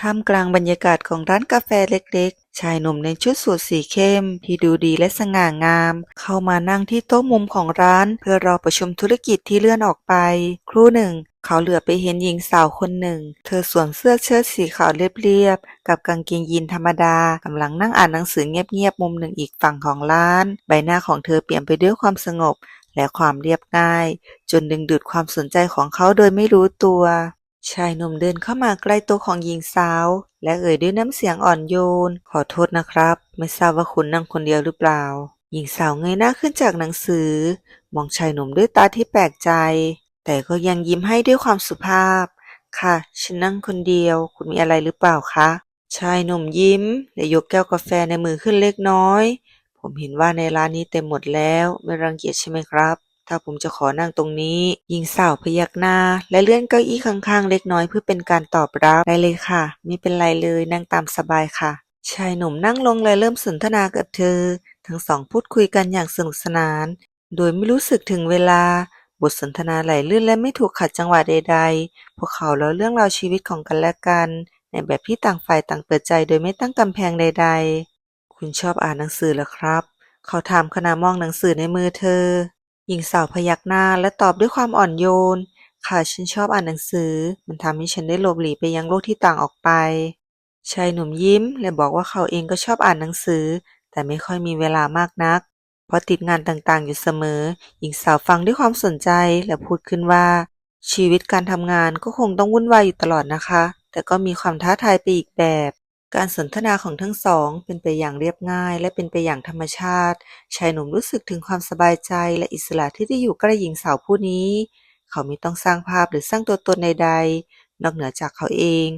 ท่ามกลางบรรยากาศของร้านกาแฟเล็กๆ ชายหนุ่มในชุดสูทสีเข้ม ที่ดูดีและสง่างาม เข้ามานั่งที่โต๊ะมุมของร้าน เพื่อรอประชุมธุรกิจที่เลื่อนออกไป ครู่หนึ่ง เขาเหลือบไปเห็นหญิงสาวคนหนึ่ง เธอสวมเสื้อเชิ้ตสีขาวเรียบๆ กับกางเกงยีนธรรมดากำลังนั่งอ่านหนังสือเงียบๆมุมหนึ่งอีกฝั่งของร้าน ใบหน้าของเธอเปลี่ยนไปด้วยความสงบและความเรียบง่าย จนดึงดูดความสนใจของเขาโดยไม่รู้ตัว ชายหนุ่มเดินเข้ามาใกล้ต๊ะของหญิงสาว และเอ่ยด้วยน้ำเสียงอ่อนโยน ขอโทษนะครับ ไม่ทราบว่าคุณนั่งคนเดียวหรือเปล่า หญิงสาวเงยหน้าขึ้นจากหนังสือ มองชายหนุ่มด้วยตาที่แปลกใจ แต่ก็ยังยิ้มให้ด้วยความสุภาพ ค่ะ ฉันนั่งคนเดียว คุณมีอะไรหรือเปล่าคะ ชายหนุ่มยิ้ม และยกแก้วกาแฟในมือขึ้นเล็กน้อย ผมเห็นว่าในร้านนี้เต็มหมดแล้ว ไม่รังเกียจใช่ไหมครับ ถ้าผมจะขอนั่งตรงนี้ หญิงสาวพยักหน้า และเลื่อนเก้าอี้ข้างๆ เล็กน้อยเพื่อเป็นการตอบรับ ได้เลยค่ะ ไม่เป็นไรเลยนั่งตามสบายค่ะ ชายหนุ่มนั่งลงและเริ่มสนทนากับเธอ ทั้งสองพูดคุยกันอย่างสนุกสนาน โดยไม่รู้สึกถึงเวลา บทสนทนาไหลลื่นและไม่ถูกขัดจังหวะใดๆ พวกเขาเล่าเรื่องราวชีวิตของกันและกัน ในแบบที่ต่างฝ่ายต่างเปิดใจโดยไม่ตั้งกำแพงใด ๆ คุณชอบอ่านหนังสือเหรอครับ เขาถามขณะมองหนังสือในมือเธอ หญิงสาวพยักหน้าและตอบด้วยความอ่อนโยน ค่ะฉันชอบอ่านหนังสือ มันทำให้ฉันได้หลบหลีไปยังโลกที่ต่างออกไป ชายหนุ่มยิ้ม และบอกว่าเขาเองก็ชอบอ่านหนังสือ แต่ไม่ค่อยมีเวลามากนัก เพราะติดงานต่างๆ อยู่เสมอ หญิงสาวฟังด้วยความสนใจและพูดขึ้นว่า ชีวิตการทำงานก็คงต้องวุ่นวายอยู่ตลอดนะคะ แต่ก็มีความท้าทายไปอีกแบบ การสนทนาของทั้งสองเป็นไปอย่างเรียบง่ายและเป็นไปอย่างธรรมชาติ ชายหนุ่มรู้สึกถึงความสบายใจและอิสระที่ได้อยู่ใกล้หญิงสาวผู้นี้ เขาไม่ต้องสร้างภาพหรือสร้างตัวตนใดๆ นอกเหนือจากเขาเอง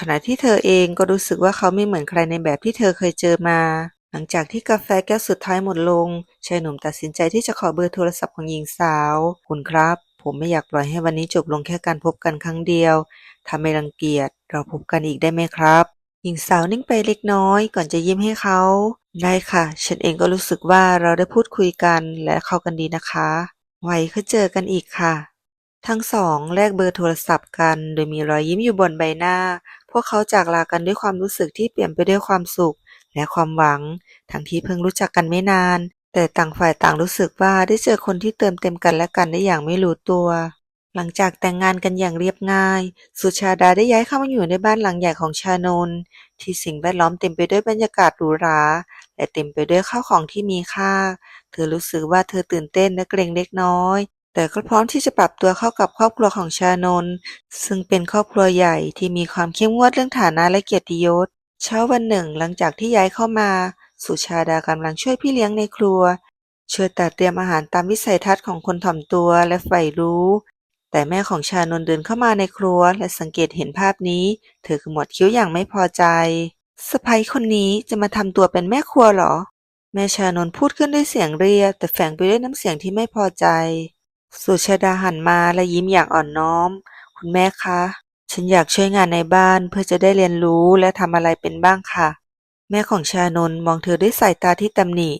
ขณะที่เธอเองก็รู้สึกว่าเขาไม่เหมือนใครในแบบที่เธอเคยเจอมา หลังจากที่กาแฟแก้วสุดท้ายหมดลง ชายหนุ่มตัดสินใจที่จะขอเบอร์โทรศัพท์ของหญิงสาว คุณครับ ผมไม่อยากปล่อยให้วันนี้จบลงแค่การพบกันครั้งเดียว ถ้าไม่รังเกียจ เราพบกันอีกได้ไหมครับ หญิงสาวนิ่งไปเล็กน้อยก่อนจะยิ้มให้เขา ได้ค่ะ ฉันเองก็รู้สึกว่าเราได้พูดคุยกันและเข้ากันดีนะคะ ไว้ค่อยเจอกันอีกค่ะ ทั้งสองแลกเบอร์โทรศัพท์กัน โดยมีรอยยิ้มอยู่บนใบหน้า พวกเขาจากลากันด้วยความรู้สึกที่เปลี่ยนไปด้วยความสุข และความหวัง ทั้งที่เพิ่งรู้จักกันไม่นาน แต่ต่างฝ่ายต่างรู้สึกว่าได้เจอคนที่เติมเต็มกันและกันได้อย่างไม่รู้ตัว หลังจากแต่งงานกันอย่างเรียบง่าย สุชาดาได้ย้ายเข้ามาอยู่ในบ้านหลังใหญ่ของชานนท์ที่สิ่งแวดล้อมเต็มไปด้วยบรรยากาศหรูหรา และเต็มไปด้วยข้าวของที่มีค่า เธอรู้สึกว่าเธอตื่นเต้นและเกรงเล็กน้อย แต่ก็พร้อมที่จะปรับตัวเข้ากับครอบครัวของชานนท์ซึ่งเป็นครอบครัวใหญ่ที่มีความเข้มงวดเรื่องฐานะและเกียรติยศ เช้าวันหนึ่ง หลังจากที่ย้ายเข้ามา สุชาดากำลังช่วยพี่เลี้ยงในครัวช่วยตัดเตรียมอาหารตามวิสัยทัศน์ของคนถ่อมตัวและใฝ่รู้ แต่แม่ของชานนท์เดินเข้ามาในครัวและสังเกตเห็นภาพนี้ เธอขมวดคิ้วอย่างไม่พอใจสะใภ้คนนี้จะมาทำตัวเป็นแม่ครัวเหรอ แม่ชานนท์พูดขึ้นด้วยเสียงเรียบแต่แฝงไปด้วยน้ำเสียงที่ไม่พอใจ สุชาดาหันมาและยิ้มอย่างอ่อนน้อม คุณแม่คะ ฉันอยากช่วยงานในบ้านเพื่อจะได้เรียนรู้และทำอะไรเป็นบ้างค่ะ แม่ของชานนท์มองเธอด้วยสายตาที่ตำหนิ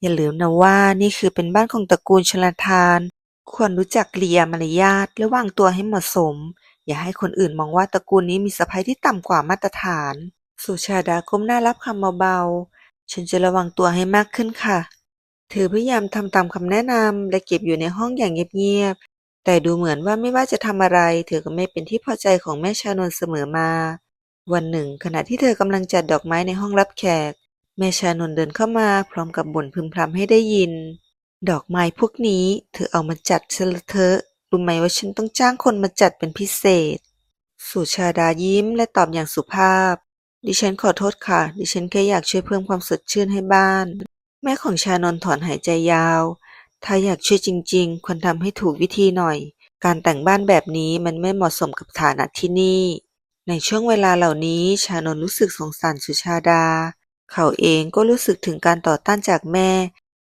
อย่าลืมนะว่านี่คือเป็นบ้านของตระกูลชลทาน ควรรู้จักเลียมารยาทและวางตัวให้เหมาะสม อย่าให้คนอื่นมองว่าตระกูลนี้มีสะใภ้ที่ต่ำกว่ามาตรฐาน สุชาดาก้มหน้ารับคำเบาๆ ฉันจะระวังตัวให้มากขึ้นค่ะ เธอพยายามทำตามคำแนะนำและเก็บอยู่ในห้องอย่างเงียบๆ แต่ดูเหมือนว่าไม่ว่าจะทำอะไร เธอก็ไม่เป็นที่พอใจของแม่ชานนเสมอมา วันหนึ่ง ขณะที่เธอกำลังจัดดอกไม้ในห้องรับแขก แม่ชานนเดินเข้ามาพร้อมกับบ่นพึมพำให้ได้ยิน ดอกไม้พวกนี้เธอเอามาจัดซะละเถอะ รู้ไหมว่าฉันต้องจ้างคนมาจัดเป็นพิเศษ สุชาดายิ้มและตอบอย่างสุภาพ ดิฉันขอโทษค่ะ ดิฉันแค่อยากช่วยเพิ่มความสดชื่นให้บ้าน แม่ของชานนท์ถอนหายใจยาว ถ้าอยากช่วยจริง ๆ ควรทำให้ถูกวิธีหน่อย การแต่งบ้านแบบนี้มันไม่เหมาะสมกับฐานะที่นี่ ในช่วงเวลาเหล่านี้ชานนรู้สึกสงสารสุชาดา เขาเองก็รู้สึกถึงการต่อต้านจากแม่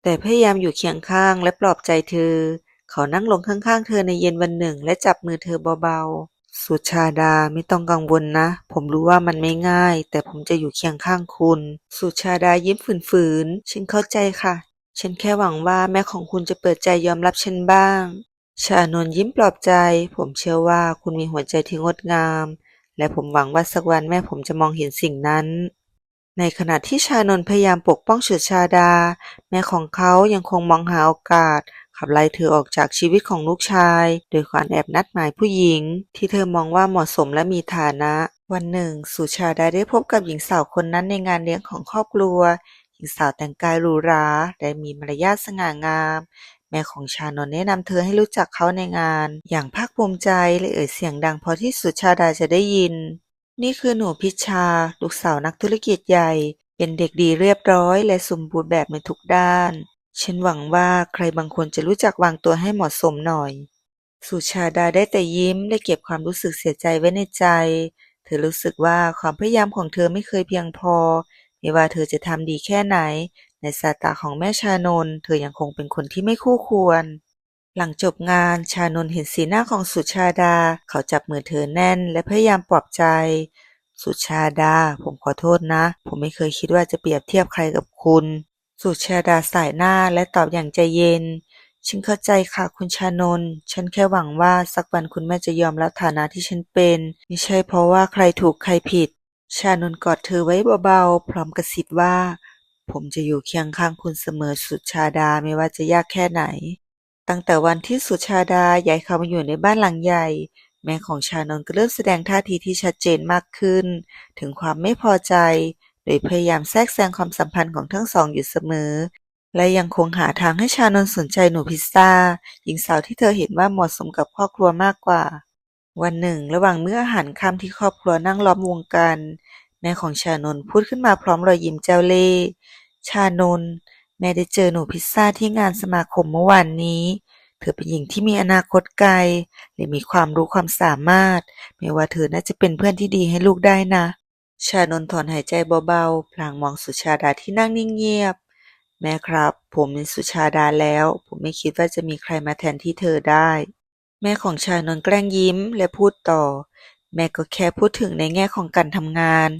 แต่พยายามอยู่เคียงข้างและปลอบใจเธอ เขานั่งลงข้างๆ เธอในเย็นวันหนึ่ง และจับมือเธอเบาๆ สุชาดาไม่ต้องกังวลนะ ผมรู้ว่ามันไม่ง่าย แต่ผมจะอยู่เคียงข้างคุณ สุชาดายิ้มฝืนๆ ฉันเข้าใจค่ะ ฉันแค่หวังว่าแม่ของคุณจะเปิดใจยอมรับฉันบ้าง ชานนยิ้มปลอบใจ ผมเชื่อว่าคุณมีหัวใจที่งดงาม และผมหวังว่าสักวันแม่ผมจะมองเห็นสิ่งนั้น ในขณะที่ชานนท์พยายามปกป้องสุชาดา แม่ของเขายังคงมองหาโอกาส ขับไล่เธอออกจากชีวิตของลูกชาย โดยการแอบนัดหมายผู้หญิง ที่เธอมองว่าเหมาะสมและมีฐานะ วันหนึ่ง สุชาดาได้พบกับหญิงสาวคนนั้นในงานเลี้ยงของครอบครัว หญิงสาวแต่งกายหรูหราและมีมารยาทสง่างามแม่ของชานนแนะนำเธอให้รู้จักเขาในงาน อย่างภาคภูมิใจและเอ่ยเสียงดังพอที่สุชาดาจะได้ยิน นี่คือหนูพิชชา ลูกสาวนักธุรกิจใหญ่ เป็นเด็กดีเรียบร้อย และสมบูรณ์แบบในทุกด้าน ฉันหวังว่าใครบางคนจะรู้จักวางตัวให้เหมาะสมหน่อย สุชาดาได้แต่ยิ้มและเก็บความรู้สึกเสียใจไว้ในใจ เธอรู้สึกว่าความพยายามของเธอไม่เคยเพียงพอ ไม่ว่าเธอจะทำดีแค่ไหน ในสายตาของแม่ชานน เธอยังคงเป็นคนที่ไม่คู่ควร หลังจบงานชานนท์เห็นสีหน้าของสุชาดา เขาจับมือเธอแน่น และพยายามปลอบใจ สุชาดา ผมขอโทษนะ ผมไม่เคยคิดว่าจะเปรียบเทียบใครกับคุณ สุชาดาสายหน้าและตอบอย่างใจเย็น ฉันเข้าใจค่ะคุณชานนท์ฉันแค่หวังว่าสักวันคุณแม่จะยอมรับฐานะที่ฉันเป็นไม่ใช่เพราะว่าใครถูกใครผิด ชานนท์กอดเธอไว้เบาๆ พร้อมกระซิบว่า ผมจะอยู่เคียงข้างคุณเสมอสุชาดาไม่ว่าจะยากแค่ไหน ตั้งแต่วันที่สุชาดาย้ายเข้ามาอยู่ในบ้านหลังใหญ่ แม่ของชานนท์ก็เริ่มแสดงท่าทีที่ชัดเจนมากขึ้น ถึงความไม่พอใจ โดยพยายามแทรกแซงความสัมพันธ์ของทั้งสองอยู่เสมอ และยังคงหาทางให้ชานนท์สนใจหนูพิซซ่า หญิงสาวที่เธอเห็นว่าเหมาะสมกับครอบครัวมากกว่า วันหนึ่ง ระหว่างมื้ออาหารค่ำที่ครอบครัวนั่งล้อมวงกัน แม่ของชานนท์พูดขึ้นมาพร้อมรอยยิ้มเจ้าเล่ห์ชานนท์ แม่ได้เจอหนูพิซซ่าที่งานสมาคมเมื่อวานนี้ เธอเป็นหญิงที่มีอนาคตไกล และมีความรู้ความสามารถ ไม่ว่าเธอน่าจะเป็นเพื่อนที่ดีให้ลูกได้นะ ชานนท์ถอนหายใจเบาๆ พลางมองสุชาดาที่นั่งนิ่งเงียบ แม่ครับ ผมเป็นสุชาดาแล้ว ผมไม่คิดว่าจะมีใครมาแทนที่เธอได้ แม่ของชานนท์แกล้งยิ้มและพูดต่อ แม่ก็แค่พูดถึงในแง่ของการทำงาน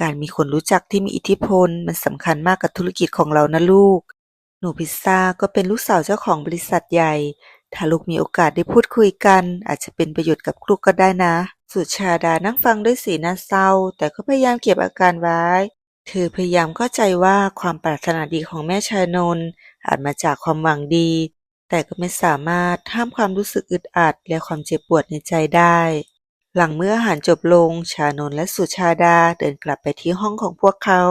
การมีคนรู้จักที่มีอิทธิพลมันสำคัญมากกับธุรกิจของเรานะลูก หนูพิซซ่าก็เป็นลูกสาวเจ้าของบริษัทใหญ่ ถ้าลูกมีโอกาสได้พูดคุยกัน อาจจะเป็นประโยชน์กับลูกก็ได้นะ สุชาดานั่งฟังด้วยสีหน้าเศร้า แต่ก็พยายามเก็บอาการไว้ เธอพยายามเข้าใจว่าความปรารถนาดีของแม่ชานนอาจมาจากความหวังดี แต่ก็ไม่สามารถห้ามความรู้สึกอึดอัด และความเจ็บปวดในใจได้ หลังเมื่ออาหารจบลง ชานนและสุชาดาเดินกลับไปที่ห้องของพวกเขา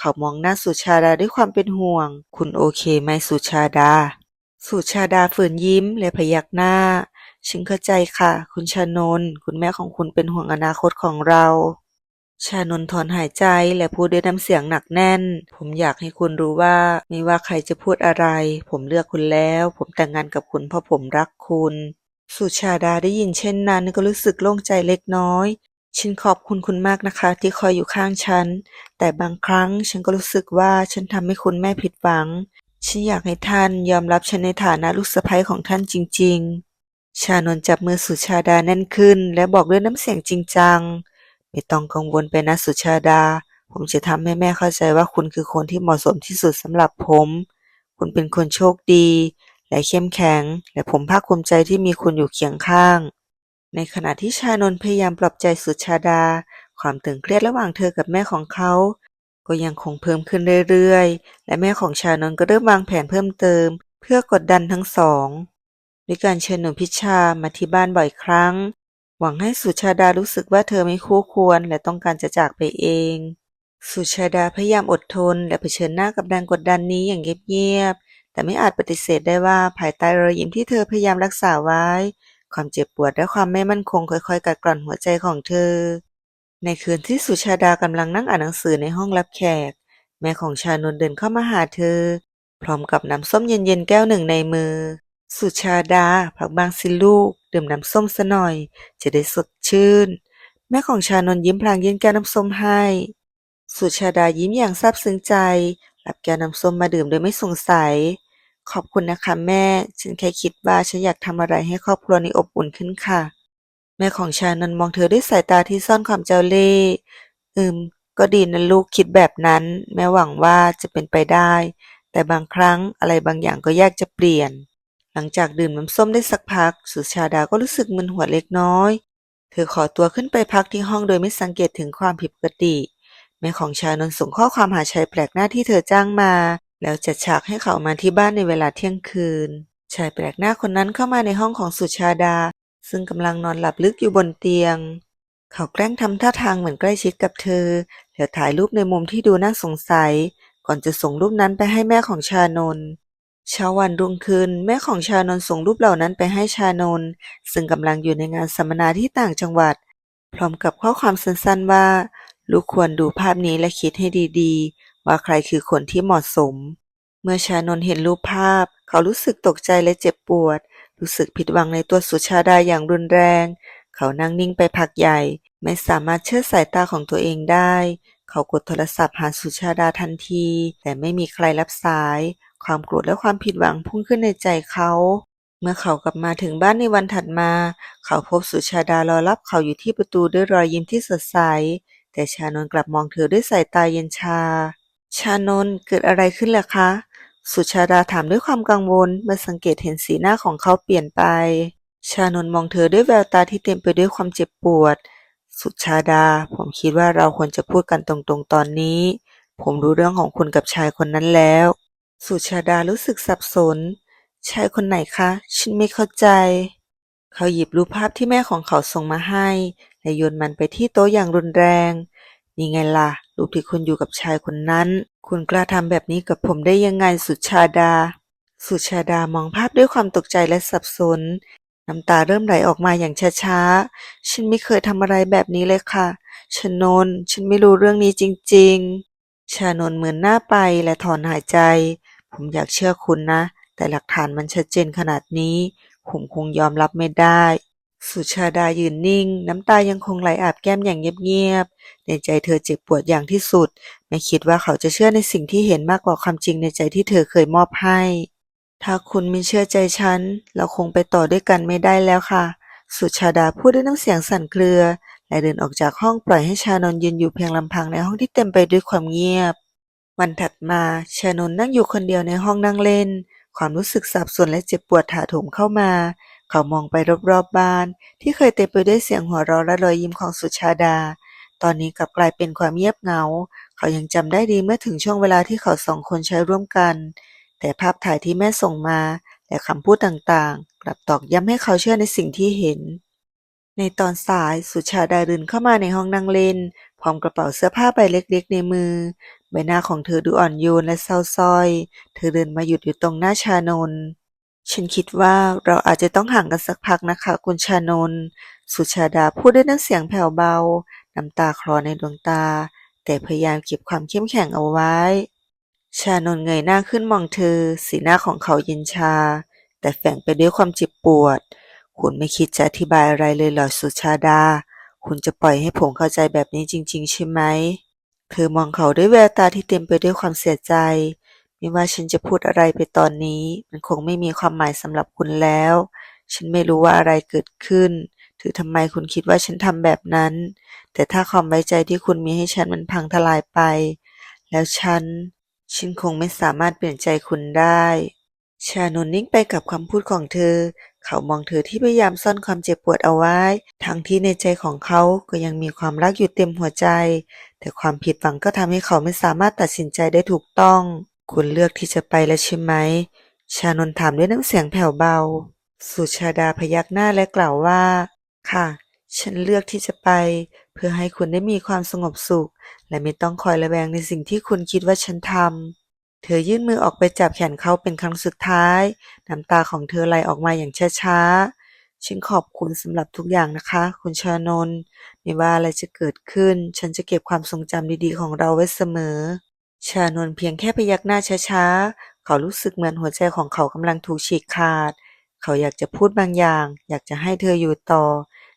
เขามองหน้าสุชาดาด้วยความเป็นห่วง คุณโอเคไหมสุชาดา สุชาดาฝืนยิ้มและพยักหน้า ฉันเข้าใจค่ะ คุณชานนท์คุณแม่ของคุณเป็นห่วงอนาคตของเรา ชานนท์ถอนหายใจและพูดด้วยน้ำเสียงหนักแน่น ผมอยากให้คุณรู้ว่า ไม่ว่าใครจะพูดอะไร ผมเลือกคุณแล้ว ผมแต่งงานกับคุณเพราะผมรักคุณ สุชาดาได้ยินเช่นนั้นก็รู้สึกโล่งใจเล็กน้อย ฉันขอบคุณคุณมากนะคะที่คอยอยู่ข้างฉัน แต่บางครั้งฉันก็รู้สึกว่าฉันทำให้คุณแม่ผิดหวัง ฉันอยากให้ท่านยอมรับฉันในฐานะลูกสะใภ้ของท่านจริง ๆ ชานนท์จับมือสุชาดาแน่นขึ้น และบอกด้วยน้ำเสียงจริงจัง ไม่ต้องกังวลไปนะสุชาดา ผมจะทำให้แม่เข้าใจว่าคุณคือคนที่เหมาะสมที่สุดสำหรับผม คุณเป็นคนโชคดี และเข้มแข็ง และผมภาคภูมิใจที่มีคุณอยู่เคียงข้าง ในขณะที่ชานนท์พยายามปลอบใจสุชาดา ความตึงเครียดระหว่างเธอกับแม่ของเขา ก็ยังคงเพิ่มขึ้นเรื่อยๆ และแม่ของชานนท์ก็เริ่มวางแผนเพิ่มเติม เพื่อกดดันทั้งสองด้วยการเชิญหนุ่มพิชามาที่บ้านบ่อยครั้ง หวังให้สุชาดารู้สึกว่าเธอไม่คู่ควรและต้องการจะจากไปเอง สุชาดาพยายามอดทน และเผชิญหน้ากับแรงกดดันนี้อย่างเงียบๆแต่ไม่อาจปฏิเสธได้ว่าภายใต้รอยยิ้มที่เธอพยายามรักษาไว้ ความเจ็บปวดและความไม่มั่นคงค่อย ๆ กัดกร่อนหัวใจของเธอ ในคืนที่สุชาดากำลังนั่งอ่านหนังสือในห้องรับแขก แม่ของชานนเดินเข้ามาหาเธอ พร้อมกับน้ำส้มเย็นๆแก้วหนึ่งในมือ สุชาดาพักบางสิลูก ดื่มน้ำส้มซะหน่อย จะได้สดชื่น แม่ของชานนยิ้มพลางยื่นแก้วน้ำส้มให้ สุชาดายิ้มอย่างซาบซึ้งใจรับแก้วน้ำส้มมาดื่มโดยไม่สงสัย ขอบคุณนะคะแม่ ฉันแค่คิดว่าฉันอยากทำอะไรให้ครอบครัวนี้อบอุ่นขึ้นค่ะ แม่ของชานนมองเธอด้วยสายตาที่ซ่อนความเจ้าเล่ห์อืม ก็ดีนะลูกคิดแบบนั้น แม่หวังว่าจะเป็นไปได้ แต่บางครั้งอะไรบางอย่างก็ยากจะเปลี่ยน หลังจากดื่มน้ำส้มได้สักพัก สุชาดาก็รู้สึกมึนหัวเล็กน้อย เธอขอตัวขึ้นไปพักที่ห้องโดยไม่สังเกตถึงความผิดปกติ แม่ของชานนส่งข้อความหาชายแปลกหน้าที่เธอจ้างมา แล้วจัดฉากให้เขามาที่บ้านในเวลาเที่ยงคืน ชายแปลกหน้าคนนั้นเข้ามาในห้องของสุชาดา ซึ่งกำลังนอนหลับลึกอยู่บนเตียง เขาแกล้งทำท่าทางเหมือนใกล้ชิดกับเธอ แล้วถ่ายรูปในมุมที่ดูน่าสงสัย ก่อนจะส่งรูปนั้นไปให้แม่ของชานนเช้าวันรุ่งขึ้นแม่ของชานนส่งรูปเหล่านั้นไปให้ชานนซึ่งกำลังอยู่ในงานสัมมนาที่ต่างจังหวัด พร้อมกับข้อความสั้นๆว่า ลูกควรดูภาพนี้และคิดให้ดีๆ ว่าใครคือคนที่เหมาะสม เมื่อชานนเห็นรูปภาพ เขารู้สึกตกใจและเจ็บปวด รู้สึกผิดหวังในตัวสุชาดาอย่างรุนแรง เขานั่งนิ่งไปพักใหญ่ ไม่สามารถเชื่อสายตาของตัวเองได้ เขากดโทรศัพท์หาสุชาดาทันที แต่ไม่มีใครรับสาย ความโกรธและความผิดหวังพุ่งขึ้นในใจเขาเมื่อเขากลับมาถึงบ้านในวันถัดมา เขาพบสุชาดารอรับเขาอยู่ที่ประตูด้วยรอยยิ้มที่สดใส แต่ชานนกลับมองเธอด้วยสายตาเย็นชา ชานนท์เกิดอะไรขึ้นล่ะคะ สุชาดาถามด้วยความกังวลเมื่อสังเกตเห็นสีหน้าของเขาเปลี่ยนไป ชานนท์มองเธอด้วยแววตาที่เต็มไปด้วยความเจ็บปวด สุชาดา ผมคิดว่าเราควรจะพูดกันตรงๆ ตอนนี้ ผมรู้เรื่องของคุณกับชายคนนั้นแล้ว สุชาดารู้สึกสับสน ชายคนไหนคะ ฉันไม่เข้าใจ เขาหยิบรูปภาพที่แม่ของเขาส่งมาให้และโยนมันไปที่โต๊ะอย่างรุนแรง นี่ไงล่ะ รูปที่คุณอยู่กับชายคนนั้น คุณกล้าทำแบบนี้กับผมได้ยังไงสุชาดา สุชาดามองภาพด้วยความตกใจและสับสน น้ำตาเริ่มไหลออกมาอย่างช้าๆ ฉันไม่เคยทำอะไรแบบนี้เลยค่ะ ชนน ฉันไม่รู้เรื่องนี้จริง ๆ ชานนเหมือนหน้าไปและถอนหายใจ ผมอยากเชื่อคุณนะ แต่หลักฐานมันชัดเจนขนาดนี้ ผมคงยอมรับไม่ได้ สุชาดายืนนิ่ง น้ำตายังคงไหลอาบแก้มอย่างเงียบๆ ในใจเธอเจ็บปวดอย่างที่สุด ไม่คิดว่าเขาจะเชื่อในสิ่งที่เห็นมากกว่าความจริงในใจที่เธอเคยมอบให้ ถ้าคุณไม่เชื่อใจฉัน เราคงไปต่อด้วยกันไม่ได้แล้วค่ะ สุชาดาพูดด้วยน้ำเสียงสั่นเครือ และเดินออกจากห้องปล่อยให้ชานนยืนอยู่เพียงลำพังในห้องที่เต็มไปด้วยความเงียบ วันถัดมาชานนนั่งอยู่คนเดียวในห้องนั่งเล่น ความรู้สึกสับสนและเจ็บปวดถาโถมเข้ามา เขามองไปรอบๆบบ้าน ที่เคยเต็มไปด้วยเสียงหัวเราะและรอยยิ้มของสุชาดา ตอนนี้กลับกลายเป็นความเงียบเหงา เขายังจำได้ดีเมื่อถึงช่วงเวลาที่เขาสองคนใช้ร่วมกัน แต่ภาพถ่ายที่แม่ส่งมาและคำพูดต่างๆ กลับตอกย้ำให้เขาเชื่อในสิ่งที่เห็น ในตอนสายสุชาดาเดินเข้ามาในห้องนั่งเล่น พร้อมกระเป๋าเสื้อผ้าใบเล็กๆ ในมือ ใบหน้าของเธอดูอ่อนโยนและเศร้าส้อย เธอเดินมาหยุดอยู่ตรงหน้าชานนท์ ฉันคิดว่าเราอาจจะต้องห่างกันสักพักนะคะ คุณชานนท์สุชาดาพูดด้วยน้ำเสียงแผ่วเบา น้ำตาคลอในดวงตา แต่พยายามเก็บความเข้มแข็งเอาไว้ ชานนท์เงยหน้าขึ้นมองเธอ สีหน้าของเขาเย็นชา แต่แฝงไปด้วยความเจ็บปวด คุณไม่คิดจะอธิบายอะไรเลยเหรอสุชาดา คุณจะปล่อยให้ผมเข้าใจแบบนี้จริง ๆ ใช่ไหม เธอมองเขาด้วยแววตาที่เต็มไปด้วยความเสียใจ ไม่ว่าฉันจะพูดอะไรไปตอนนี้ มันคงไม่มีความหมายสำหรับคุณแล้ว ฉันไม่รู้ว่าอะไรเกิดขึ้นถือทำไมคุณคิดว่าฉันทำแบบนั้น แต่ถ้าความไว้ใจที่คุณมีให้ฉันมันพังทลายไป แล้วฉัน ฉันคงไม่สามารถเปลี่ยนใจคุณได้ ชานนนิ่งไปกับคำพูดของเธอ เขามองเธอที่พยายามซ่อนความเจ็บปวดเอาไว้ ทั้งที่ในใจของเขาก็ยังมีความรักอยู่เต็มหัวใจ แต่ความผิดหวังก็ทำให้เขาไม่สามารถตัดสินใจได้ถูกต้อง คุณเลือกที่จะไปแล้วใช่ไหม ชานนท์ถามด้วยน้ำเสียงแผ่วเบา สุชาดาพยักหน้าและกล่าวว่า ค่ะ ฉันเลือกที่จะไป เพื่อให้คุณได้มีความสงบสุข และไม่ต้องคอยระแวงในสิ่งที่คุณคิดว่าฉันทำ เธอยื่นมือออกไปจับแขนเขาเป็นครั้งสุดท้าย น้ำตาของเธอไหลออกมาอย่างช้าๆ ฉันขอบคุณสำหรับทุกอย่างนะคะ คุณชานนท์ ไม่ว่าอะไรจะเกิดขึ้น ฉันจะเก็บความทรงจำดีๆของเราไว้เสมอ ชานนท์เพียงแค่พยักหน้าช้าๆ เขารู้สึกเหมือนหัวใจของเขากำลังถูกฉีกขาด เขาอยากจะพูดบางอย่าง อยากจะให้เธออยู่ต่อ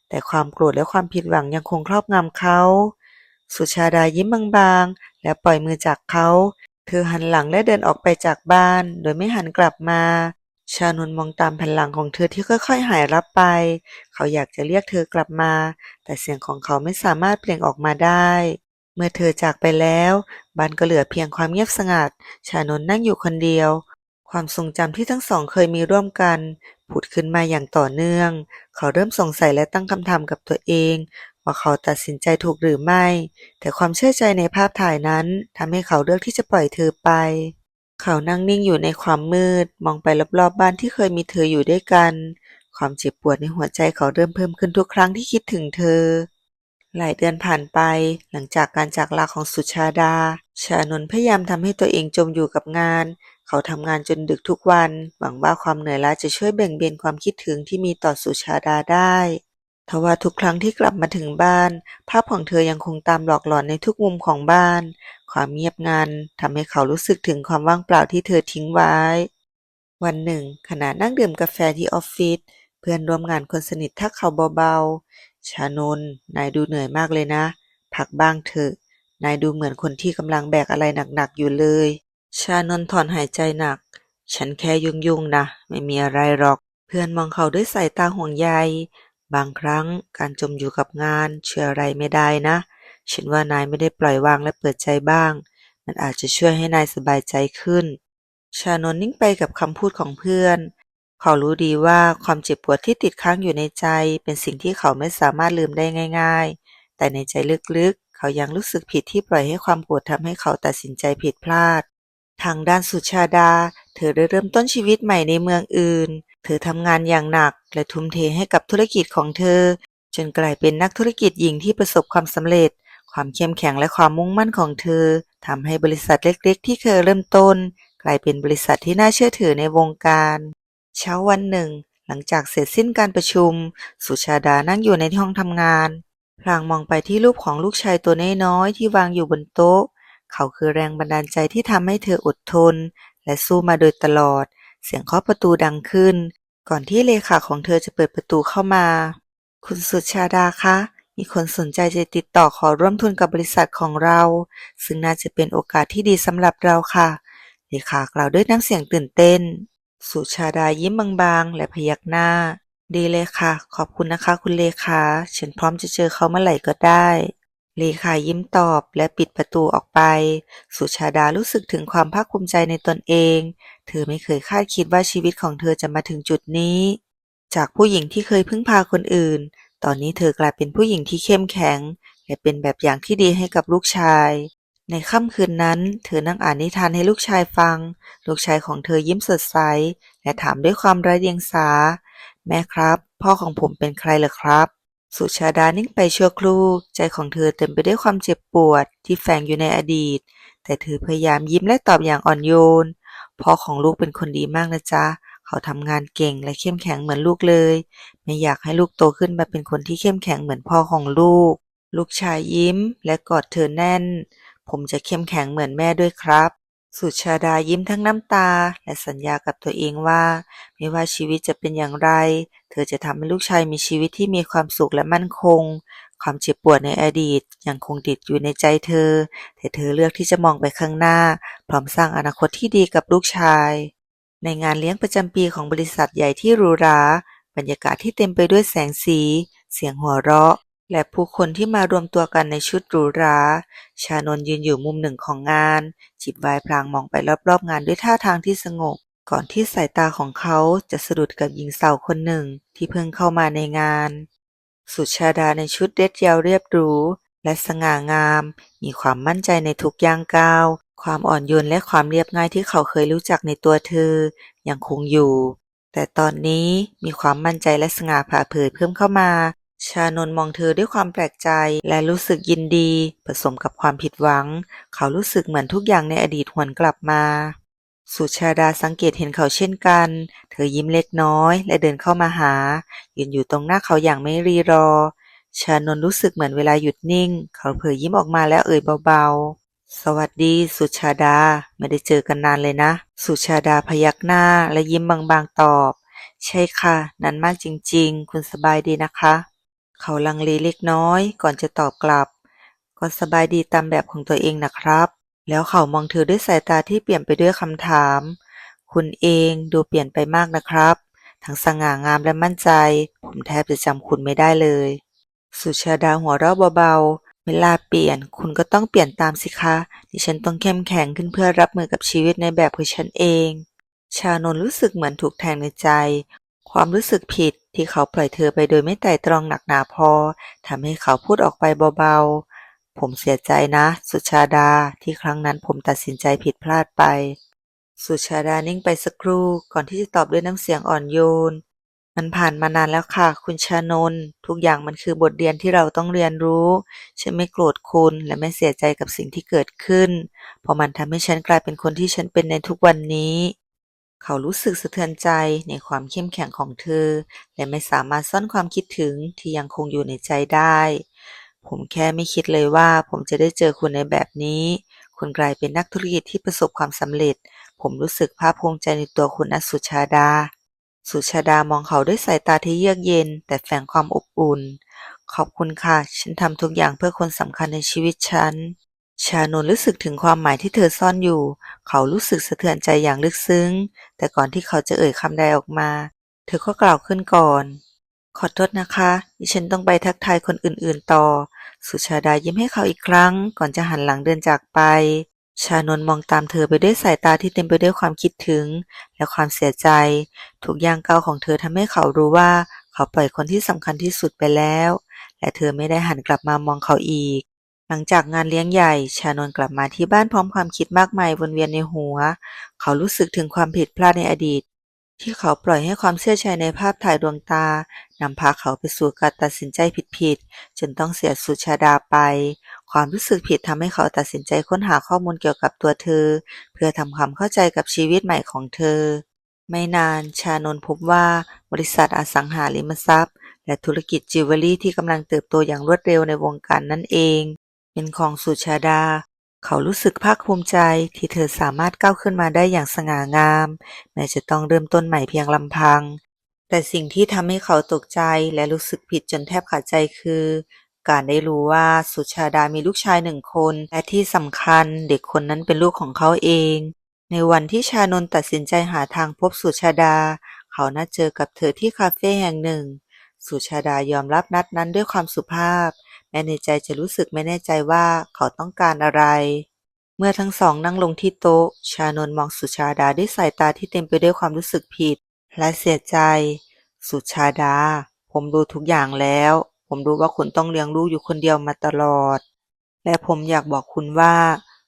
แต่ความโกรธและความผิดหวังยังคงครอบงำเขา สุชาดายิ้มบางๆ และปล่อยมือจากเขา เธอหันหลังและเดินออกไปจากบ้าน โดยไม่หันกลับมา ชานนท์มองตามแผ่นหลังของเธอที่ค่อยๆ หายลับไป เขาอยากจะเรียกเธอกลับมา แต่เสียงของเขาไม่สามารถเปล่งออกมาได้ เมื่อเธอจากไปแล้วบ้านก็เหลือเพียงความเงียบสงัด ชานนท์นั่งอยู่คนเดียวคความทรงจำที่ทั้งสองเคยมีร่วมกันผุดขึ้นมาอย่างต่อเนื่อง เขาเริ่มสงสัยและตั้งคำถามกับตัวเอง ว่าเขาตัดสินใจถูกหรือไม่ แต่ความเชื่อใจในภาพถ่ายนั้นทำให้เขาเลือกที่จะปล่อยเธอไป เขานั่งนิ่งอยู่ในความมืด มองไปรอบๆบ้านที่เคยมีเธออยู่ด้วยกัน ความเจ็บปวดในหัวใจเขาเริ่มเพิ่มขึ้นทุกครั้งที่คิดถึงเธอ หลายเดือนผ่านไป หลังจากการจากลาของสุชาดา ชานนท์พยายามทำให้ตัวเองจมอยู่กับงาน เขาทำงานจนดึกทุกวัน หวังว่าความเหนื่อยล้าจะช่วยแบ่งเบนความคิดถึงที่มีต่อสุชาดาได้ทว่าทุกครั้งที่กลับมาถึงบ้าน ภาพของเธอยังคงตามหลอกหลอนในทุกมุมของบ้าน ความเงียบงันทำให้เขารู้สึกถึงความว่างเปล่าที่เธอทิ้งไว้ วันหนึ่ง ขณะนั่งดื่มกาแฟที่ออฟฟิศเพื่อนร่วมงานคนสนิททักเขาเบาๆ ชานนท์ นายดูเหนื่อยมากเลยนะ พักบ้างเถอะ นายดูเหมือนคนที่กำลังแบกอะไรหนักๆอยู่เลย ชานนท์ถอนหายใจหนัก ฉันแค่ยุ่งๆนะ ไม่มีอะไรหรอก เพื่อนมองเขาด้วยสายตาห่วงใย บางครั้งการจมอยู่กับงานเชื่ออะไรไม่ได้นะ ฉันว่านายไม่ได้ปล่อยวางและเปิดใจบ้าง มันอาจจะช่วยให้นายสบายใจขึ้น ชานนท์นิ่งไปกับคำพูดของเพื่อน เขารู้ดีว่าความเจ็บปวดที่ติดค้างอยู่ในใจเป็นสิ่งที่เขาไม่สามารถลืมได้ง่าย ๆ แต่ในใจลึกๆ เขายังรู้สึกผิดที่ปล่อยให้ความปวดทำให้เขาตัดสินใจผิดพลาด ทางด้านสุชาดา เธอได้เริ่มต้นชีวิตใหม่ในเมืองอื่น เธอทำงานอย่างหนักและทุ่มเทให้กับธุรกิจของเธอ จนกลายเป็นนักธุรกิจหญิงที่ประสบความสำเร็จ ความเข้มแข็งและความมุ่งมั่นของเธอทำให้บริษัทเล็กๆ ที่เคยเริ่มต้น กลายเป็นบริษัทที่น่าเชื่อถือในวงการ เช้าวันหนึ่ง หลังจากเสร็จสิ้นการประชุม สุชาดานั่งอยู่ในห้องทำงาน พลางมองไปที่รูปของลูกชายตัวน้อยๆที่วางอยู่บนโต๊ะ เขาคือแรงบันดาลใจที่ทำให้เธออดทน และสู้มาโดยตลอด เสียงเคาะประตูดังขึ้น ก่อนที่เลขาของเธอจะเปิดประตูเข้ามา คุณสุชาดาคะมีคนสนใจจะติดต่อขอร่วมทุนกับบริษัทของเรา ซึ่งน่าจะเป็นโอกาสที่ดีสำหรับเราค่ะ เลขากล่าวด้วยน้ำเสียงตื่นเต้น สุชาดายิ้มบางๆ และพยักหน้า ดีเลยค่ะ ขอบคุณนะคะ คุณเลขา ฉันพร้อมจะเจอเขาเมื่อไหร่ก็ได้ เลขายิ้มตอบและปิดประตูออกไป สุชาดารู้สึกถึงความภาคภูมิใจในตนเอง เธอไม่เคยคาดคิดว่าชีวิตของเธอจะมาถึงจุดนี้ จากผู้หญิงที่เคยพึ่งพาคนอื่น ตอนนี้เธอกลายเป็นผู้หญิงที่เข้มแข็ง และเป็นแบบอย่างที่ดีให้กับลูกชาย ในค่ำคืนนั้น เธอนั่งอ่านนิทานให้ลูกชายฟัง ลูกชายของเธอยิ้มสดใส และถามด้วยความไร้เดียงสา แม่ครับ พ่อของผมเป็นใครเหรอครับ สุชาดานิ่งไปชั่วครู่ ใจของเธอเต็มไปด้วยความเจ็บปวด ที่แฝงอยู่ในอดีต แต่เธอพยายามยิ้มและตอบอย่างอ่อนโยน พ่อของลูกเป็นคนดีมากนะจ๊ะ เขาทำงานเก่งและเข้มแข็งเหมือนลูกเลย ไม่อยากให้ลูกโตขึ้นมาเป็นคนที่เข้มแข็งเหมือนพ่อของลูก ลูกชายยิ้มและกอดเธอแน่น ผมจะเข้มแข็งเหมือนแม่ด้วยครับ สุชาดายิ้มทั้งน้ำตา และสัญญากับตัวเองว่า ไม่ว่าชีวิตจะเป็นอย่างไร เธอจะทำให้ลูกชายมีชีวิตที่มีความสุขและมั่นคง ความเจ็บปวดในอดีตยังคงติดอยู่ในใจเธอ แต่เธอเลือกที่จะมองไปข้างหน้า พร้อมสร้างอนาคตที่ดีกับลูกชาย ในงานเลี้ยงประจำปีของบริษัทใหญ่ที่หรูหราบรรยากาศที่เต็มไปด้วยแสงสี เสียงหัวเราะ และผู้คนที่มารวมตัวกันในชุดหรูหรา ชานนท์ยืนอยู่มุมหนึ่งของงาน จิบไวน์พลางมองไปรอบ ๆ งานด้วยท่าทางที่สงบ ก่อนที่สายตาของเขาจะสะดุดกับหญิงสาวคนหนึ่งที่เพิ่งเข้ามาในงาน สุชาดาในชุดเดรสยาวเรียบหรูและสง่างาม มีความมั่นใจในทุกย่างก้าว ความอ่อนโยนและความเรียบง่ายที่เขาเคยรู้จักในตัวเธอ ยังคงอยู่ แต่ตอนนี้มีความมั่นใจและสง่าผ่าเผยเพิ่มเข้ามา ชานนท์มองเธอด้วยความแปลกใจและรู้สึกยินดี ผสมกับความผิดหวัง เขารู้สึกเหมือนทุกอย่างในอดีตหวนกลับมา สุชาดาสังเกตเห็นเขาเช่นกัน เธอยิ้มเล็กน้อย และเดินเข้ามาหา ยืนอยู่ตรงหน้าเขาอย่างไม่รีรอ ชานนท์รู้สึกเหมือนเวลาหยุดนิ่ง เขาเผยยิ้มออกมาแล้วเอ่ยเบาๆ สวัสดี สุชาดา ไม่ได้เจอกันนานเลยนะ สุชาดาพยักหน้าและยิ้มบางๆตอบ ใช่ค่ะนานมากจริง ๆ คุณสบายดีนะคะ เขาลังเลเล็กน้อยก่อนจะตอบกลับ ก็สบายดีตามแบบของตัวเองนะครับ แล้วเขามองเธอด้วยสายตาที่เปลี่ยนไปด้วยคำถาม คุณเองดูเปลี่ยนไปมากนะครับ ทั้งสง่างามและมั่นใจ ผมแทบจะจำคุณไม่ได้เลย สุชาดาหัวเราะเบาๆ เวลาเปลี่ยนคุณก็ต้องเปลี่ยนตามสิคะ ดิฉันต้องเข้มแข็งขึ้นเพื่อรับมือกับชีวิตในแบบของฉันเอง ชานนรู้สึกเหมือนถูกแทงในใจ ความรู้สึกผิดที่เขาปล่อยเธอไปโดยไม่ไตร่ตรองหนักหนาพอทำให้เขาพูดออกไปเบาๆ ผมเสียใจนะ สุชาดาที่ครั้งนั้นผมตัดสินใจผิดพลาดไป สุชาดานิ่งไปสักครู่ก่อนที่จะตอบด้วยน้ำเสียงอ่อนโยน มันผ่านมานานแล้วค่ะ คุณชานนท์ทุกอย่างมันคือบทเรียนที่เราต้องเรียนรู้ ฉันไม่โกรธคุณและไม่เสียใจกับสิ่งที่เกิดขึ้น เพราะมันทำให้ฉันกลายเป็นคนที่ฉันเป็นในทุกวันนี้ เขารู้สึกสะเทือนใจในความเข้มแข็งของเธอ และไม่สามารถซ่อนความคิดถึงที่ยังคงอยู่ในใจได้ ผมแค่ไม่คิดเลยว่าผมจะได้เจอคุณในแบบนี้ คุณกลายเป็นนักธุรกิจที่ประสบความสำเร็จ ผมรู้สึกภาคภูมิใจในตัวคุณนะสุชาดา สุชาดามองเขาด้วยสายตาที่เยือกเย็น แต่แฝงความอบอุ่น ขอบคุณค่ะ ฉันทำทุกอย่างเพื่อคนสำคัญในชีวิตฉัน ชานนท์รู้สึกถึงความหมายที่เธอซ่อนอยู่ เขารู้สึกสะเทือนใจอย่างลึกซึ้ง แต่ก่อนที่เขาจะเอ่ยคำใดออกมา เธอก็กล่าวขึ้นก่อน ขอโทษนะคะ ดิฉันต้องไปทักทายคนอื่นๆต่อ สุชาดายิ้มให้เขาอีกครั้ง ก่อนจะหันหลังเดินจากไป ชานนท์มองตามเธอไปด้วยสายตาที่เต็มไปด้วยความคิดถึง และความเสียใจทุกย่างก้าวของเธอทำให้เขารู้ว่า เขาปล่อยคนที่สำคัญที่สุดไปแล้ว และเธอไม่ได้หันกลับมามองเขาอีก ลังจากงานเลี้ยงใหญ่ ชานนท์กลับมาที่บ้านพร้อมความคิดมากมายวนเวียนในหัว เขารู้สึกถึงความผิดพลาดในอดีต ที่เขาปล่อยให้ความเชื่อใจในภาพถ่ายดวงตานำพาเขาไปสู่การตัดสินใจผิดๆจนต้องเสียสุชาดาไป ความรู้สึกผิดทำให้เขาตัดสินใจค้นหาข้อมูลเกี่ยวกับตัวเธอ เพื่อทำความเข้าใจกับชีวิตใหม่ของเธอ ไม่นานชานนท์พบว่าบริษัทอสังหาริมทรัพย์และธุรกิจจิวเวลรี่ที่กำลังเติบโตอย่างรวดเร็วในวงการนั่นเอง เป็นของสุชาดา เขารู้สึกภาคภูมิใจที่เธอสามารถก้าวขึ้นมาได้อย่างสง่างาม แม้จะต้องเริ่มต้นใหม่เพียงลำพัง แต่สิ่งที่ทำให้เขาตกใจและรู้สึกผิดจนแทบขาดใจคือ การได้รู้ว่าสุชาดามีลูกชายหนึ่งคน และที่สำคัญเด็กคนนั้นเป็นลูกของเขาเอง ในวันที่ชานนตัดสินใจหาทางพบสุชาดา เขานัดเจอกับเธอที่คาเฟ่แห่งหนึ่ง สุชาดายอมรับนัดนั้นด้วยความสุภาพ แม้ในใจจะรู้สึกไม่แน่ใจว่าเขาต้องการอะไร เมื่อทั้งสองนั่งลงที่โต๊ะ ชานนมองสุชาดาด้วยสายตาที่เต็มไปด้วยความรู้สึกผิด และเสียใจ สุชาดา ผมรู้ทุกอย่างแล้ว ผมรู้ว่าคุณต้องเลี้ยงลูกอยู่คนเดียวมาตลอด และผมอยากบอกคุณว่า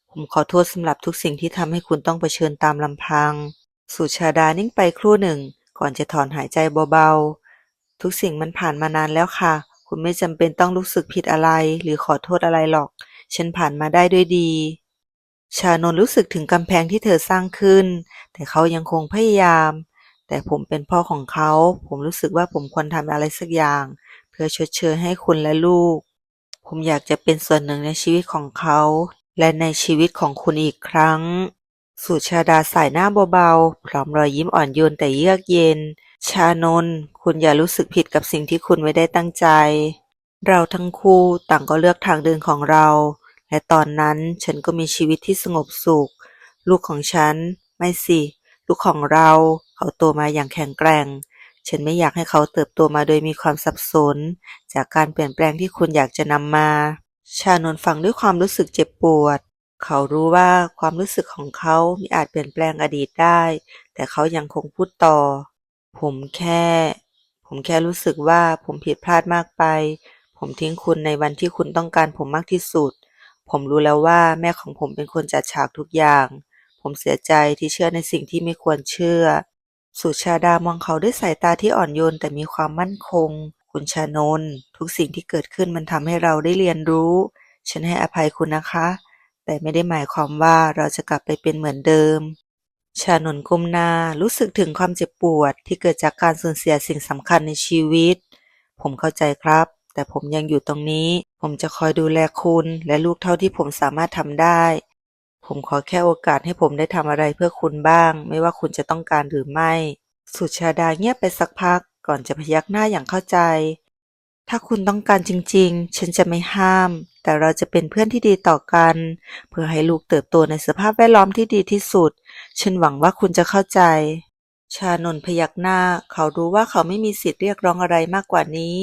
ผมขอโทษสำหรับทุกสิ่งที่ทำให้คุณต้องเผชิญตามลำพัง สุชาดานิ่งไปครู่หนึ่ง ก่อนจะถอนหายใจเบาๆทุกสิ่งมันผ่านมานานแล้วค่ะ คุณไม่จำเป็นต้องรู้สึกผิดอะไร หรือขอโทษอะไรหรอก ฉันผ่านมาได้ด้วยดี ชานนรู้สึกถึงกำแพงที่เธอสร้างขึ้น แต่เขายังคงพยายาม แต่ผมเป็นพ่อของเขา ผมรู้สึกว่าผมควรทำอะไรสักอย่าง เพื่อชดเชยให้คุณและลูก ผมอยากจะเป็นส่วนหนึ่งในชีวิตของเขา และในชีวิตของคุณอีกครั้ง สุชาดาสายหน้าเบาๆ พร้อมรอยยิ้มอ่อนโยนแต่เยือกเย็น ชานนท์ คุณอย่ารู้สึกผิดกับสิ่งที่คุณไม่ได้ตั้งใจ เราทั้งคู่ต่างก็เลือกทางเดินของเรา และตอนนั้นฉันก็มีชีวิตที่สงบสุข ลูกของฉัน ไม่สิ ลูกของเรา เขาโตมาอย่างแข็งแกร่ง ฉันไม่อยากให้เขาเติบโตมาโดยมีความสับสน จากการเปลี่ยนแปลงที่คุณอยากจะนำมา ชานนท์ฟังด้วยความรู้สึกเจ็บปวดเขารู้ว่าความรู้สึกของเขามิอาจเปลี่ยนแปลงอดีตได้ แต่เขายังคงพูดต่อ ผมแค่ ผมแค่รู้สึกว่าผมผิดพลาดมากไป ผมทิ้งคุณในวันที่คุณต้องการผมมากที่สุด ผมรู้แล้วว่าแม่ของผมเป็นคนจัดฉากทุกอย่าง ผมเสียใจที่เชื่อในสิ่งที่ไม่ควรเชื่อ สุชาดามองเขาด้วยสายตาที่อ่อนโยนแต่มีความมั่นคง คุณชานนท์ทุกสิ่งที่เกิดขึ้นมันทำให้เราได้เรียนรู้ ฉันให้อภัยคุณนะคะ แต่ไม่ได้หมายความว่าเราจะกลับไปเป็นเหมือนเดิม ชานนท์ก้มหน้ารู้สึกถึงความเจ็บปวดที่เกิดจากการสูญเสียสิ่งสำคัญในชีวิต ผมเข้าใจครับ แต่ผมยังอยู่ตรงนี้ ผมจะคอยดูแลคุณและลูกเท่าที่ผมสามารถทำได้ ผมขอแค่โอกาสให้ผมได้ทำอะไรเพื่อคุณบ้าง ไม่ว่าคุณจะต้องการหรือไม่ สุชาดาเงียบไปสักพัก ก่อนจะพยักหน้าอย่างเข้าใจ ถ้าคุณต้องการจริงๆ ฉันจะไม่ห้าม แต่เราจะเป็นเพื่อนที่ดีต่อกัน เพื่อให้ลูกเติบโตในสภาพแวดล้อมที่ดีที่สุด ฉันหวังว่าคุณจะเข้าใจ ชานนพยักหน้า เขารู้ว่าเขาไม่มีสิทธิ์เรียกร้องอะไรมากกว่านี้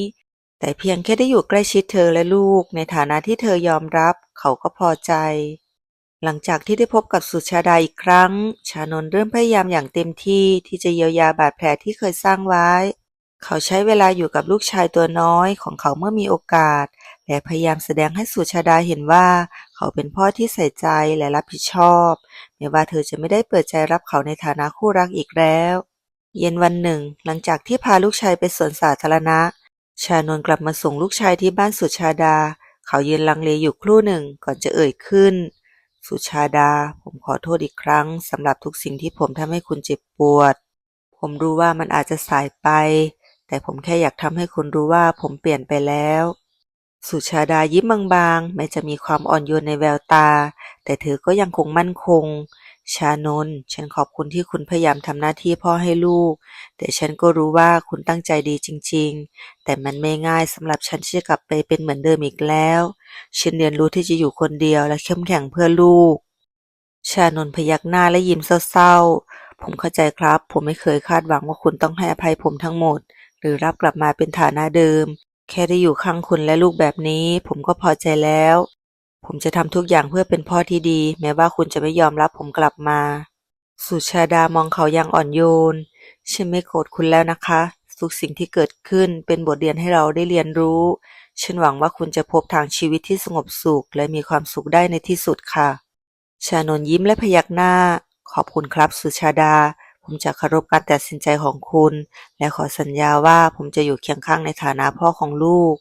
แต่เพียงแค่ได้อยู่ใกล้ชิดเธอและลูก ในฐานะที่เธอยอมรับ เขาก็พอใจ หลังจากที่ได้พบกับสุชาดาอีกครั้ง ชานนเริ่มพยายามอย่างเต็มที่ที่จะเยียวยาบาดแผลที่เคยสร้างไว้ เขาใช้เวลาอยู่กับลูกชายตัวน้อยของเขาเมื่อมีโอกาส และพยายามแสดงให้สุชาดาเห็นว่า เขาเป็นพ่อที่ใส่ใจและรับผิดชอบแม้ว่าเธอจะไม่ได้เปิดใจรับเขาในฐานะคู่รักอีกแล้ว เย็นวันหนึ่ง หลังจากที่พาลูกชายไปสวนสาธารณะ ชานนกลับมาส่งลูกชายที่บ้านสุชาดา เขายืนลังเลอยู่ครู่หนึ่งก่อนจะเอ่ยขึ้น สุชาดา ผมขอโทษอีกครั้งสำหรับทุกสิ่งที่ผมทำให้คุณเจ็บปวด ผมรู้ว่ามันอาจจะสายไป แต่ผมแค่อยากทำให้คุณรู้ว่าผมเปลี่ยนไปแล้ว สุชาดายิ้มบางๆ แม้จะมีความอ่อนโยนในแววตา แต่เธอก็ยังคงมั่นคง ชานนฉันขอบคุณที่คุณพยายามทำหน้าที่พ่อให้ลูก แต่ฉันก็รู้ว่าคุณตั้งใจดีจริง ๆ แต่มันไม่ง่ายสำหรับฉันที่จะกลับไปเป็นเหมือนเดิมอีกแล้ว ฉันเรียนรู้ที่จะอยู่คนเดียวและเข้มแข็งเพื่อลูก ชานนพยักหน้าและยิ้มเศร้าๆผมเข้าใจครับ ผมไม่เคยคาดหวังว่าคุณต้องให้อภัยผมทั้งหมด หรือรับกลับมาเป็นฐานะเดิม แค่ได้อยู่ข้างคุณและลูกแบบนี้ ผมก็พอใจแล้ว ผมจะทำทุกอย่างเพื่อเป็นพ่อที่ดี แม้ว่าคุณจะไม่ยอมรับผมกลับมา สุชาดามองเขาอย่างอ่อนโยน ฉันไม่โกรธคุณแล้วนะคะทุกสิ่งที่เกิดขึ้นเป็นบทเรียนให้เราได้เรียนรู้ ฉันหวังว่าคุณจะพบทางชีวิตที่สงบสุข และมีความสุขได้ในที่สุดค่ะ ชานนยิ้มและพยักหน้า ขอบคุณครับสุชาดา ผมจะเคารพการตัดสินใจของคุณ และขอสัญญาว่าผมจะอยู่เคียงข้างในฐานะพ่อของลูก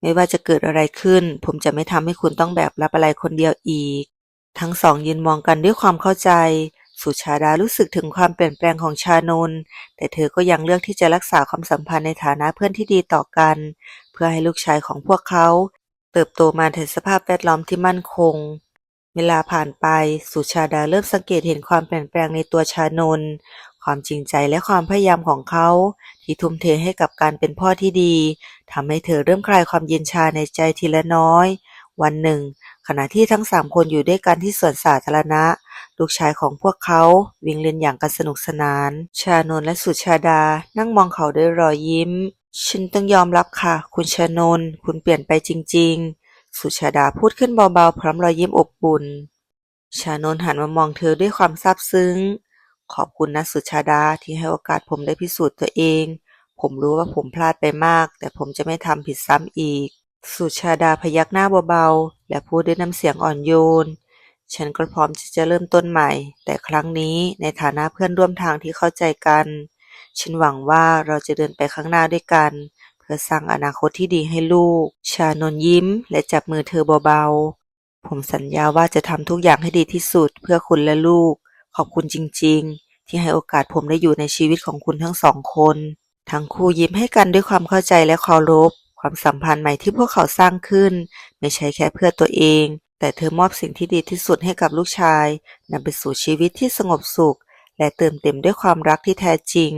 ไม่ว่าจะเกิดอะไรขึ้น ผมจะไม่ทำให้คุณต้องแบกรับอะไรคนเดียวอีก ทั้งสองยืนมองกันด้วยความเข้าใจ สุชาดารู้สึกถึงความเปลี่ยนแปลงของชานนท์แต่เธอก็ยังเลือกที่จะรักษาความสัมพันธ์ในฐานะเพื่อนที่ดีต่อกัน เพื่อให้ลูกชายของพวกเขา เติบโตมาในสภาพแวดล้อมที่มั่นคง เวลาผ่านไป สุชาดาเริ่มสังเกตเห็นความเปลี่ยนแปลงในตัวชานนท์ความจริงใจและความพยายามของเขา ที่ทุ่มเทให้กับการเป็นพ่อที่ดีทำให้เธอเริ่มคลายความเย็นชาในใจทีละน้อย วันหนึ่ง ขณะที่ทั้งสามคนอยู่ด้วยกันที่สวนสาธารณะ ลูกชายของพวกเขาวิ่งเล่นอย่างกันสนุกสนาน ชานนและสุชาดานั่งมองเขาด้วยรอยยิ้ม ฉันต้องยอมรับค่ะ คุณชานน คุณเปลี่ยนไปจริง ๆ สุชาดาพูดขึ้นเบาๆ พร้อมรอยยิ้มอบอุ่น ชานนท์หันมามองเธอด้วยความซาบซึ้ง ขอบคุณนะสุชาดาที่ให้โอกาสผมได้พิสูจน์ตัวเอง ผมรู้ว่าผมพลาดไปมาก แต่ผมจะไม่ทำผิดซ้ำอีก สุชาดาพยักหน้าเบาๆ และพูดด้วยน้ำเสียงอ่อนโยน ฉันก็พร้อมที่จะเริ่มต้นใหม่ แต่ครั้งนี้ในฐานะเพื่อนร่วมทางที่เข้าใจกัน ฉันหวังว่าเราจะเดินไปข้างหน้าด้วยกันเพื่อสร้างอนาคตที่ดีให้ลูก ชานนยิ้ม และจับมือเธอเบาๆ ผมสัญญาว่าจะทำทุกอย่างให้ดีที่สุดเพื่อคุณและลูก ขอบคุณจริง ๆ ที่ให้โอกาสผมได้อยู่ในชีวิตของคุณทั้งสองคน ทั้งคู่ยิ้มให้กันด้วยความเข้าใจและเคารพ ความสัมพันธ์ใหม่ที่พวกเขาสร้างขึ้น ไม่ใช่แค่เพื่อตัวเอง แต่เธอมอบสิ่งที่ดีที่สุดให้กับลูกชายนำไปสู่ชีวิตที่สงบสุข และเติมเต็มด้วยความรักที่แท้จริง